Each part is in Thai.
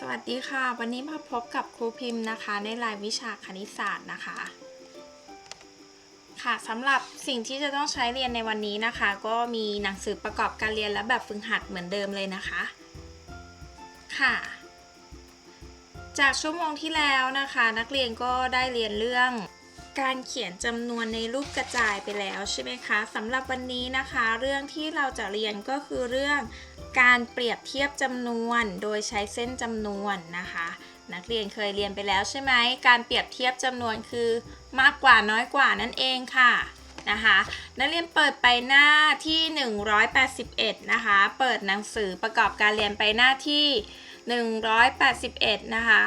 สวัสดีค่ะ วันนี้มาพบกับครูพิมพ์นะคะ ในรายวิชาคณิตศาสตร์นะคะ ค่ะสำหรับสิ่งที่จะต้องใช้เรียนในวันนี้นะคะ ก็มีหนังสือประกอบการเรียนและแบบฝึกหัดเหมือนเดิมเลยนะคะ ค่ะ จากชั่วโมงที่แล้วนะคะ นักเรียนก็ได้เรียนเรื่องการเขียนจำนวนในรูปกระจายไปแล้วใช่ไหมคะสำหรับวันนี้นะคะ เรื่องที่เราจะเรียนก็คือเรื่อง การเปรียบเทียบจำนวนโดยใช้เส้นจำนวนนะคะ นักเรียนเคยเรียนไปแล้วใช่ไหมการเปรียบเทียบจำนวนคือมากกว่าน้อยกว่านั่นเองค่ะนะคะนักเรียนเปิดไปหน้าที่ 181 นะคะ เปิดหนังสือประกอบการเรียนไปหน้าที่ 181 นะคะ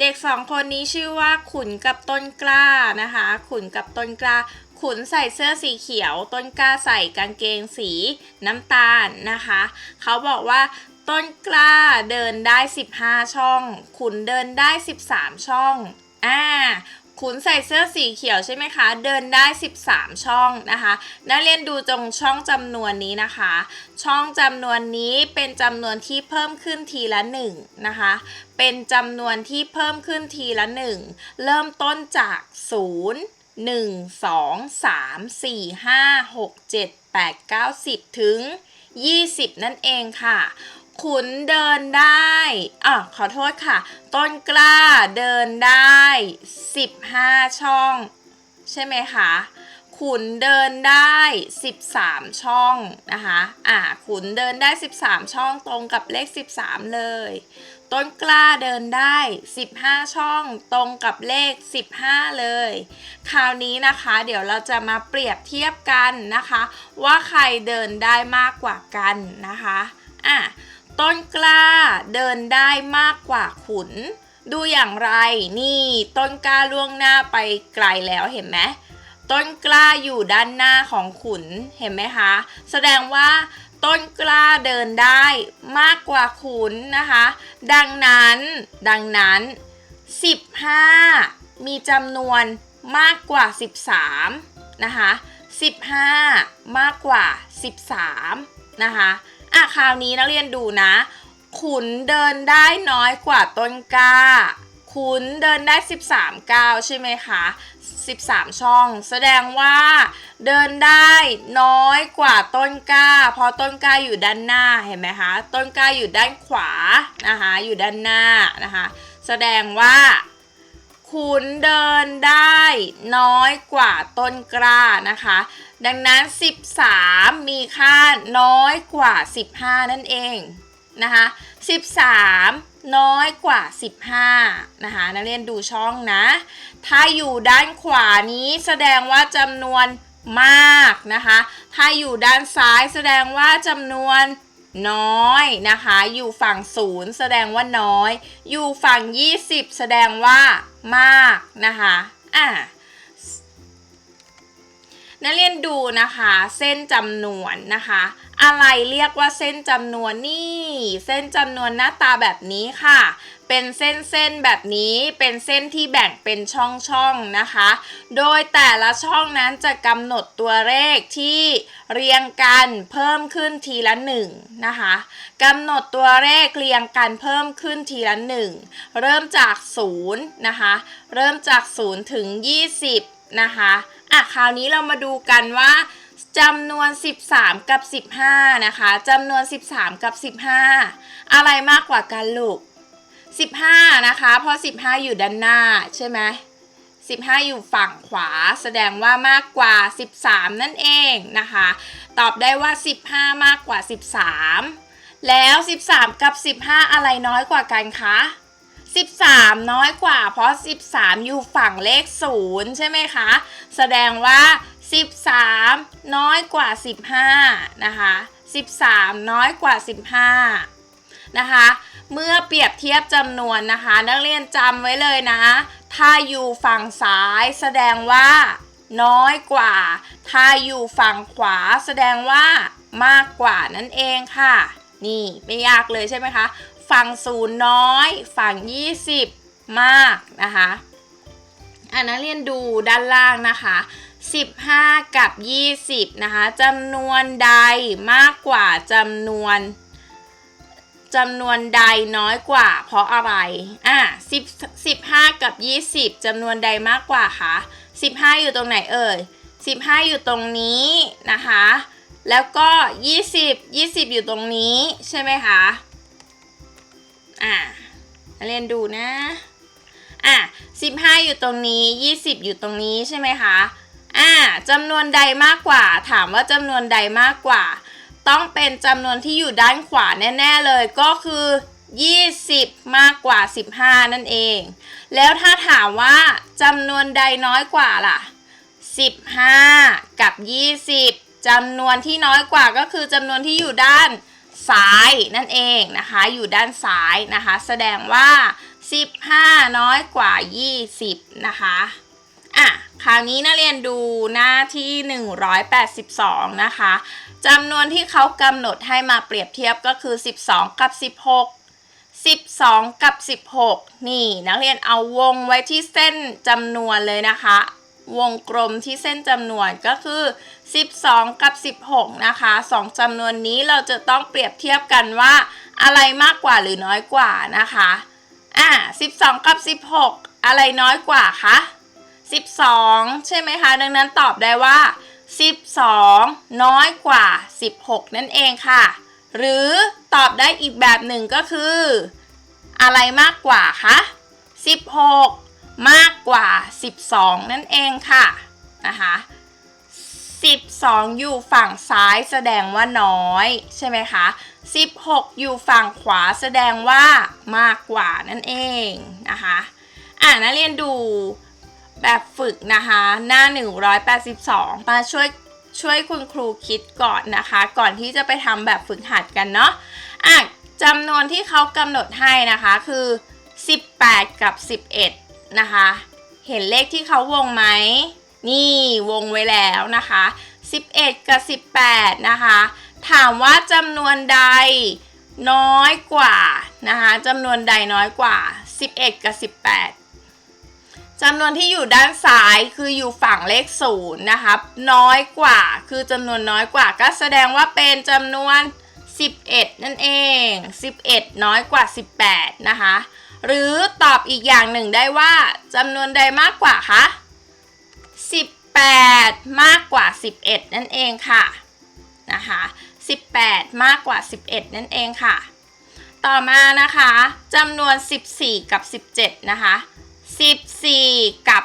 เด็กสองคนนี้ชื่อว่าขุนกับต้นกล้านะคะ ขุนกับต้นกล้า ขุนใส่เสื้อสีเขียว ต้นกล้าใส่กางเกงสีน้ำตาลนะคะ เขาบอกว่าต้นกล้าเดินได้ 15 ช่อง ขุนเดินได้ 13 ช่อง อ่า ขุนใส่เสื้อสีเขียวใช่ไหมคะ เดินได้ 13 ช่องนะคะ นักเรียนดูตรงช่องจำนวนนี้นะคะ ช่องจำนวนนี้เป็นจำนวนที่เพิ่มขึ้นทีละ1นะคะ เป็นจำนวนที่เพิ่มขึ้นทีละ 1 เริ่มต้นจาก 0 1 2 3 4 5 6 7 8 9 10ถึง20นั่นเองค่ะขุนเดินได้อะขอโทษค่ะ ต้นกล้าเดินได้ 15 ช่อง ใช่ไหมคะ ขุนเดินได้ 13 ช่องนะคะ อ่าขุนเดินได้ 13 ช่องตรงกับเลข 13 เลย ต้นกล้าเดินได้ 15 ช่องตรงกับเลข 15 เลย คราวนี้นะคะ เดี๋ยวเราจะมาเปรียบเทียบกันนะคะ ว่าใครเดินได้มากกว่ากันนะคะอะต้นกล้าเดินได้มากกว่าขุน ดูอย่างไรนี่ต้นกล้าล่วงหน้าไปไกลแล้วเห็นไหมต้นกล้าอยู่ด้านหน้าของขุนเห็นไหมคะ แสดงว่า ต้นกล้าเดินได้มากกว่าขุนนะคะ ดังนั้นดังนั้น 15 มีจำนวนมากกว่า 13 นะคะ 15 มากกว่า 13 นะคะอะคราวนี้นักเรียนดูนะ ขุนเดินได้น้อยกว่าต้นกล้า ขุนเดินได้ 13ก้าวใช่ไหมคะ 13 ช่อง แสดงว่าเดินได้น้อยกว่าต้นกล้า เพราะต้นกล้าอยู่ด้านหน้าเห็นไหมคะ ต้นกล้าอยู่ด้านขวานะคะอยู่ด้านหน้านะคะ แสดงว่าขุนเดินได้น้อยกว่าต้นกล้านะคะ ดังนั้น 13 มีค่าน้อยกว่า 15 นั่นเอง นะคะ13 น้อยกว่า 15นะคะนักเรียนดูช่องนะ ถ้าอยู่ด้านขวานี้แสดงว่าจำนวนมากนะคะ ถ้าอยู่ด้านซ้ายแสดงว่าจำนวนน้อยนะคะ อยู่ฝั่งศูนย์แสดงว่าน้อย อยู่ฝั่ง 20 แสดงว่ามากนะคะ อะ นักเรียนดูนะคะ เส้นจำนวนนะคะ อะไรเรียกว่าเส้นจำนวนนี่ เส้นจำนวนหน้าตาแบบนี้ค่ะ เป็นเส้นเส้นแบบนี้เป็นเส้นที่แบ่งเป็นช่องช่องนะคะ โดยแต่ละช่องนั้นจะกำหนดตัวเลขที่เรียงกันเพิ่มขึ้นทีละหนึ่งนะคะกำหนดตัวเลขเรียงกันเพิ่มขึ้นทีละหนึ่งเริ่มจากศูนย์นะคะเริ่มจากศูนย์ถึง 20นะคะ อะคราวนี้เรามาดูกันว่าจำนวน 13 กับ 15 นะคะจำนวน 13 กับ 15 อะไรมากกว่ากันลูก 15 นะคะ เพราะ 15 อยู่ด้านหน้าใช่ไหม15 อยู่ฝั่งขวา แสดงว่ามากกว่า 13 นั่นเองนะคะ ตอบได้ว่า 15 มากกว่า 13 แล้ว 13 กับ 15 อะไรน้อยกว่ากันคะ 13 น้อยกว่า เพราะ 13 อยู่ฝั่งเลข 0 ใช่ไหมคะ แสดงว่า 13 น้อยกว่า 15 นะคะ 13 น้อยกว่า 15 นะคะ เมื่อเปรียบเทียบจำนวนนะคะ นักเรียนจำไว้เลยนะ ถ้าอยู่ฝั่งซ้ายแสดงว่า น้อยกว่า ถ้าอยู่ฝั่งขวาแสดงว่ามากกว่านั่นเองค่ะ นี่ไม่ยากเลยใช่ไหมคะ ฝั่งศูนย์น้อย ฝั่ง 20 มากนะคะอ่านักเรียนดูด้านล่างนะคะ 15 กับ 20 นะคะจำนวนใดมากกว่าจำนวนจจำนวนใดน้อยกว่า เพราะอะไร อะ10 15 กับ 20จำนวนใดมากกว่าคะ 15 อยู่ตรงไหนเอ่ย 15 อยู่ตรงนี้นะคะ แล้วก็ 20 20 อยู่ตรงนี้ใช่ไหมคะ อะเรียนดูนะ อะ15อยู่ตรงนี้20อยู่ตรงนี้ใช่ไหมคะอ่าจำนวนใดมากกว่า ถามว่าจำนวนใดมากกว่า ต้องเป็นจำนวนที่อยู่ด้านขวาแน่ ๆเลยก็คือ 20 มากกว่า 15 นั่นเอง แล้วถ้าถามว่าจำนวนใดน้อยกว่าล่ะ 15 กับ 20จำนวนที่น้อยกว่าก็คือจำนวนที่อยู่ด้าน ซ้ายนั่นเองนะคะอยู่ด้านซ้ายนะคะ แสดงว่า 15 น้อยกว่า 20 นะคะอะคราวนี้นักเรียนดูหน้าที่ 182 นะคะจำนวนที่เขากำหนดให้มาเปรียบเทียบก็คือ 12 กับ 16 12 กับ 16 นี่นักเรียนเอาวงไว้ที่เส้นจำนวนเลยนะคะ วงกลมที่เส้นจำนวนก็คือ 12 กับ 16 นะคะสองจำนวนนี้เราจะต้องเปรียบเทียบกันว่า อะไรมากกว่าหรือน้อยกว่านะคะอะ12 กับ 16 อะไรน้อยกว่าคะ12 ใช่ไหมคะ ดังนั้นตอบได้ว่า 12 น้อยกว่า 16 นั่นเองค่ะ หรือตอบได้อีกแบบหนึ่งก็คือ อะไรมากกว่าคะ16 มากกว่า 12 นั่นเองค่ะนะคะ12 อยู่ฝั่งซ้ายแสดงว่าน้อยใช่ไหมคะ16 อยู่ฝั่งขวาแสดงว่ามากกว่านั่นเองนะคะอ่านักเรียนดูแบบฝึกนะคะหน้า 182 มาช่วยช่วยคุณครูคิดก่อนนะคะ ก่อนที่จะไปทำแบบฝึกหัดกันเนาะอะจำนวนที่เขากำหนดให้นะคะคือ 18 กับ 11 นะคะ เห็นเลขที่เขาวงไหม นี่วงไว้แล้วนะคะ 11 กับ 18 นะคะ ถามว่าจำนวนใดน้อยกว่านะคะจำนวนใดน้อยกว่า 11 กับ 18จำนวนที่อยู่ด้านซ้ายคืออยู่ฝั่งเลขศูนย์นะคะน้อยกว่าคือจำนวนน้อยกว่า ก็แสดงว่าเป็นจำนวน 11 นั่นเอง 11 น้อยกว่า 18 นะคะ หรือตอบอีกอย่างหนึ่งได้ว่าจำนวนใดมากกว่าคะ18 มากกว่า 11 นั่นเองค่ะนะคะ18 มากกว่า 11 นั่นเองค่ะ ต่อมานะคะจำนวน 14 กับ 17 นะคะ 14 กับ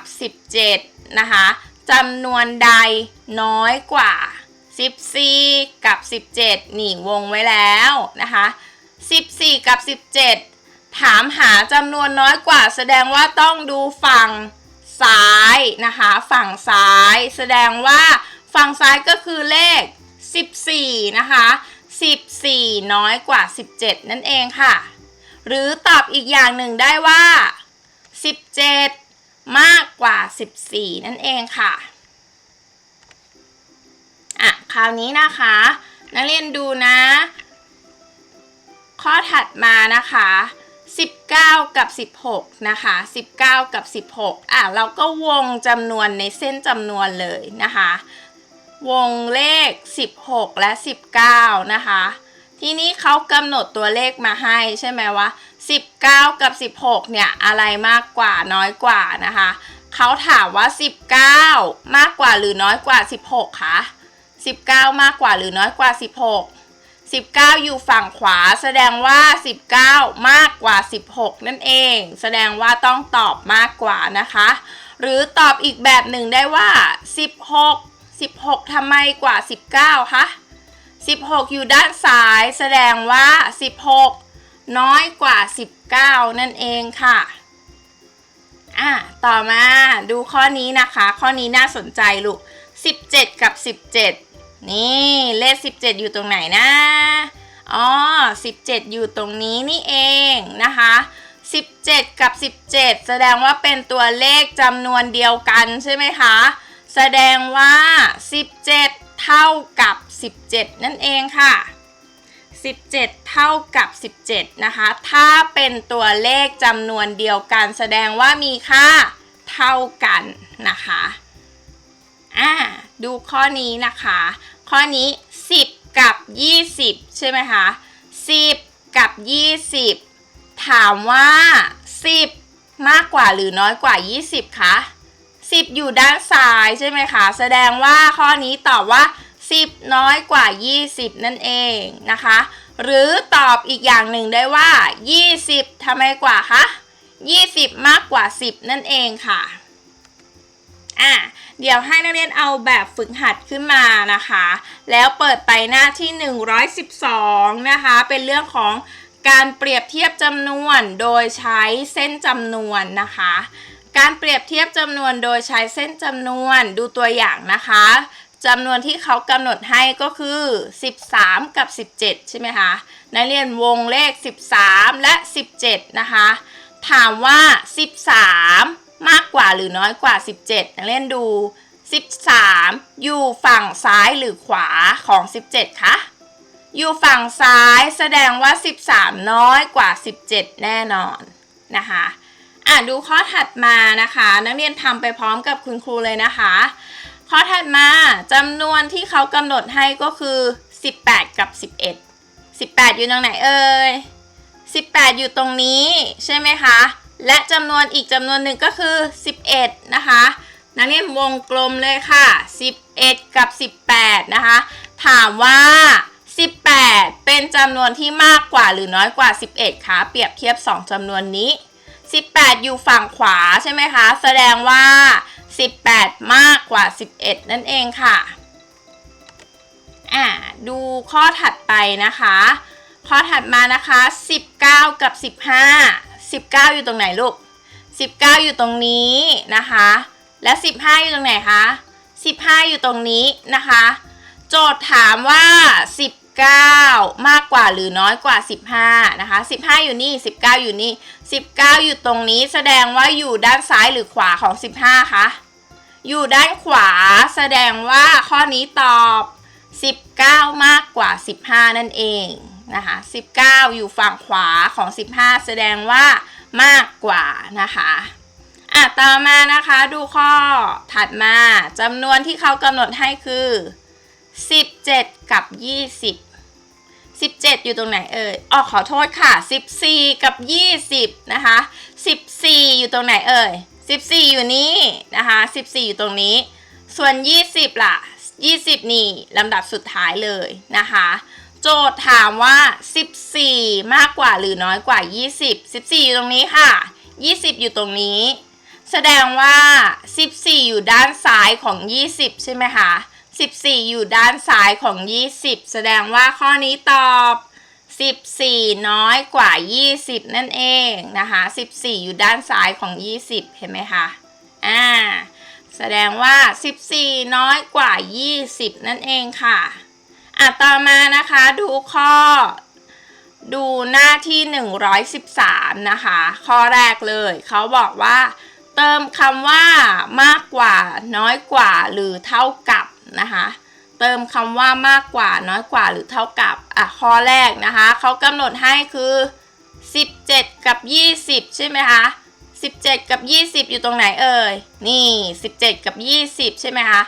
17 นะคะจำนวนใดน้อยกว่า 14 กับ 17 นี่วงไว้แล้วนะคะ 14 กับ 17 ถามหาจำนวนน้อยกว่า แสดงว่าต้องดูฝั่งซ้ายนะคะ ฝั่งซ้าย แสดงว่าฝั่งซ้ายก็คือเลข 14 นะคะ 14 น้อยกว่า 17 นั่นเองค่ะ หรือตอบอีกอย่างหนึ่งได้ว่า 17 มากกว่า 14 นั่นเองค่ะอะคราวนี้นะคะ นักเรียนดูนะ ข้อถัดมานะคะ 19 กับ 16 นะคะ 19 กับ 16 อะ เราก็วงจำนวนในเส้นจำนวนเลยนะคะ วงเลข 16 และ 19 นะคะ ทีนี้เขากำหนดตัวเลขมาให้ใช่ไหมว่า 19 กับ 16 เนี่ย อะไรมากกว่าน้อยกว่านะคะ เขาถามว่า 19 มากกว่าหรือน้อยกว่า 16 คะ 19 มากกว่าหรือน้อยกว่า 16 19 อยู่ฝั่งขวา แสดงว่า 19 มากกว่า 16 นั่นเอง แสดงว่าต้องตอบมากกว่านะคะ หรือตอบอีกแบบหนึ่งได้ว่า 16 16ทำไมกว่า 19 คะ 16 อยู่ด้านซ้าย แสดงว่า 16 น้อยกว่า 19 นั่นเองค่ะอะต่อมาดูข้อนี้นะคะ ข้อนี้น่าสนใจลูก 17 กับ 17 นี่เลข 17 อยู่ตรงไหนนะอ๋อ17 อยู่ตรงนี้นี่เองนะคะ 17 กับ 17 แสดงว่าเป็นตัวเลขจำนวนเดียวกันใช่ไหมคะ แสดงว่า 17 เท่ากับ 17 นั่นเองค่ะ 17 เท่ากับ 17 นะคะ ถ้าเป็นตัวเลขจำนวนเดียวกัน แสดงว่ามีค่าเท่ากันนะคะ อ่า ดูข้อนี้นะคะ ข้อนี้ 10 กับ 20 ใช่ไหมคะ 10 กับ 20 ถามว่า 10 มากกว่าหรือน้อยกว่า 20คะ10 อยู่ด้านซ้ายใช่ไหมคะ แสดงว่าข้อนี้ตอบว่า 10 น้อยกว่า 20 นั่นเองนะคะ หรือตอบอีกอย่างหนึ่งได้ว่า 20ทำไมกว่าคะ 20 มากกว่า 10 นั่นเองค่ะ อะ เดี๋ยวให้นักเรียนเอาแบบฝึกหัดขึ้นมานะคะ แล้วเปิดไปหน้าที่ 112 นะคะ เป็นเรื่องของการเปรียบเทียบจำนวนโดยใช้เส้นจำนวนนะคะ การเปรียบเทียบจำนวนโดยใช้เส้นจำนวนดูตัวอย่างนะคะจำนวนที่เขากำหนดให้ก็คือ 13 กับ 17 ใช่ไหมคะนักเรียนวงเลข 13 และ 17 นะคะ ถามว่า 13 มากกว่าหรือน้อยกว่า 17นักเรียนดู 13 อยู่ฝั่งซ้ายหรือขวาของ 17 คะ อยู่ฝั่งซ้ายแสดงว่า 13 น้อยกว่า 17 แน่นอนนะคะอะดูข้อถัดมานะคะ นักเรียนทำไปพร้อมกับคุณครูเลยนะคะ ข้อถัดมาจำนวนที่เขากำหนดให้ก็คือ 18 กับ 11 18 อยู่ตรงไหนเอ่ย18 อยู่ตรงนี้ใช่ไหมคะ และจำนวนอีกจำนวนหนึ่งก็คือ 11 นะคะ นักเรียนวงกลมเลยค่ะ 11 กับ 18 นะคะ ถามว่า 18 เป็นจำนวนที่มากกว่าหรือน้อยกว่า 11คะเปรียบเทียบ 2จำนวนนี้ 18 อยู่ฝั่งขวาใช่ไหมคะ แสดงว่า 18 มากกว่า 11 นั่นเองค่ะอ่าดูข้อถัดไปนะคะ ข้อถัดมานะคะ 19 กับ 15 19 อยู่ตรงไหนลูก 19 อยู่ตรงนี้นะคะ และ 15 อยู่ตรงไหนคะ 15 อยู่ตรงนี้นะคะ โจทย์ถามว่า 19 มากกว่าหรือน้อยกว่า 15 นะคะ 15 อยู่นี่ 19 อยู่นี่ 19 อยู่ตรงนี้ แสดงว่าอยู่ด้านซ้ายหรือขวาของ 15 คะ อยู่ด้านขวา แสดงว่าข้อนี้ตอบ 19 มากกว่า 15 นั่นเอง นะคะ19 อยู่ฝั่งขวาของ 15 แสดงว่ามากกว่านะคะอะต่อมานะคะดูข้อถัดมาจำนวนที่เขากำหนดให้คือ 17 กับ 20 17 อยู่ตรงไหนเอ่ยอ๋อขอโทษค่ะ 14 กับ 20 นะคะ 14 อยู่ตรงไหนเอ่ย 14 อยู่นี่นะคะ 14 อยู่ตรงนี้ ส่วน 20 ล่ะ 20 นี่ลำดับสุดท้ายเลยนะคะ โจทย์ถามว่า 14 มากกว่าหรือน้อยกว่า 20 14 อยู่ตรงนี้ค่ะ 20 อยู่ตรงนี้ แสดงว่า 14 อยู่ด้านซ้ายของ 20 ใช่ไหมคะ14 อยู่ด้านซ้ายของ 20 แสดงว่าข้อนี้ตอบ 14 น้อยกว่า 20 นั่นเองนะคะ 14 อยู่ด้านซ้ายของ 20 เห็นไหมคะอ่าแสดงว่า 14 น้อยกว่า 20 นั่นเองค่ะ อะต่อมานะคะดูข้อ ดูหน้าที่ 113 นะคะ ข้อแรกเลยเขาบอกว่า เติมคำว่ามากกว่า น้อยกว่าหรือเท่ากับนะคะเติมคำว่ามากกว่าน้อยกว่าหรือเท่ากับอะข้อแรกนะคะเขากำหนดให้คือ 17 กับ 20 ใช่ไหมคะ17 กับ 20 อยู่ตรงไหนเอ่ยนี่ 17 กับ 20 ใช่ไหมคะ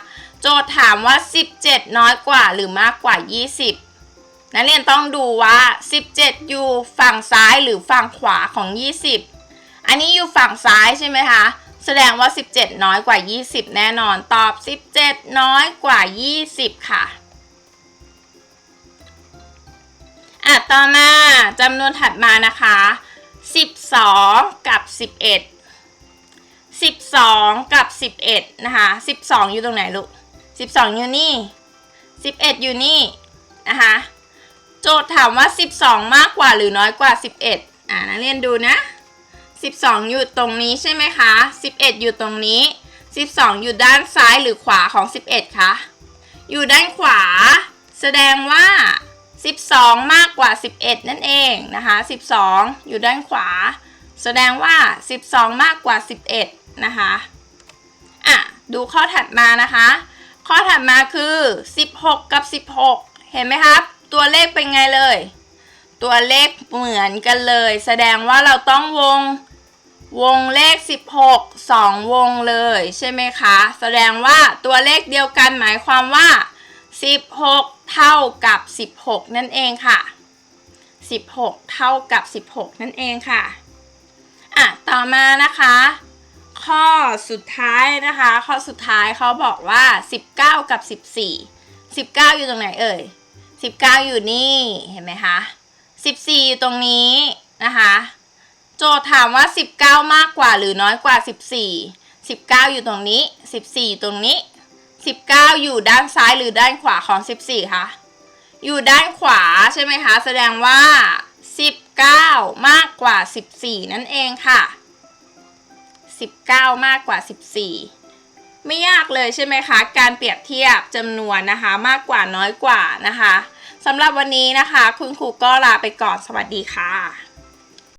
โจทย์ถามว่า 17 น้อยกว่าหรือมากกว่า 20 นักเรียนต้องดูว่า 17 อยู่ฝั่งซ้ายหรือฝั่งขวาของ 20 อันนี้อยู่ฝั่งซ้ายใช่ไหมคะ แสดงว่า 17 น้อยกว่า 20 แน่นอน ตอบ 17 น้อยกว่า 20 ค่ะอะต่อมาจำนวนถัดมานะคะ 12 กับ 11 12 กับ 11 นะคะ 12 อยู่ตรงไหนลูก 12 อยู่นี่ 11 อยู่นี่นะคะโจทย์ถามว่า 12 มากกว่าหรือน้อยกว่า 11อ่านักเรียนดูนะ 12 อยู่ตรงนี้ใช่ไหมคะ 11 อยู่ตรงนี้ 12 อยู่ด้านซ้ายหรือขวาของ 11คะอยู่ด้านขวา แสดงว่า 12 มากกว่า 11 นั่นเองนะคะ12 อยู่ด้านขวา แสดงว่า 12 มากกว่า 11 นะคะอะดูข้อถัดมานะคะ ข้อถัดมาคือ 16 กับ 16 เห็นไหมครับ ตัวเลขเป็นไงเลย ตัวเลขเหมือนกันเลย แสดงว่าเราต้องวงวงเลข 16 2 วงเลยใช่ไหมคะ แสดงว่าตัวเลขเดียวกันหมายความว่า 16 เท่ากับ 16 นั่นเองค่ะ 16 เท่ากับ 16 นั่นเองค่ะ อะ ต่อมานะคะ ข้อสุดท้ายนะคะ ข้อสุดท้ายเขาบอกว่า 19 กับ 14 19 อยู่ตรงไหนเอ่ย 19 อยู่นี่เห็นไหมคะ 14 อยู่ตรงนี้นะคะ โจทย์ถามว่า 19 มากกว่าหรือน้อยกว่า 14 19 อยู่ตรงนี้ 14 อยู่ตรงนี้ 19 อยู่ด้านซ้ายหรือด้านขวาของ 14 คะ อยู่ด้านขวาใช่ไหมคะ แสดงว่า 19 มากกว่า 14 นั่นเองค่ะ 19 มากกว่า 14 ไม่ยากเลยใช่ไหมคะ การเปรียบเทียบจำนวนนะคะ มากกว่าน้อยกว่านะคะสำหรับวันนี้นะคะ คุณครูก็ลาไปก่อนสวัสดีค่ะ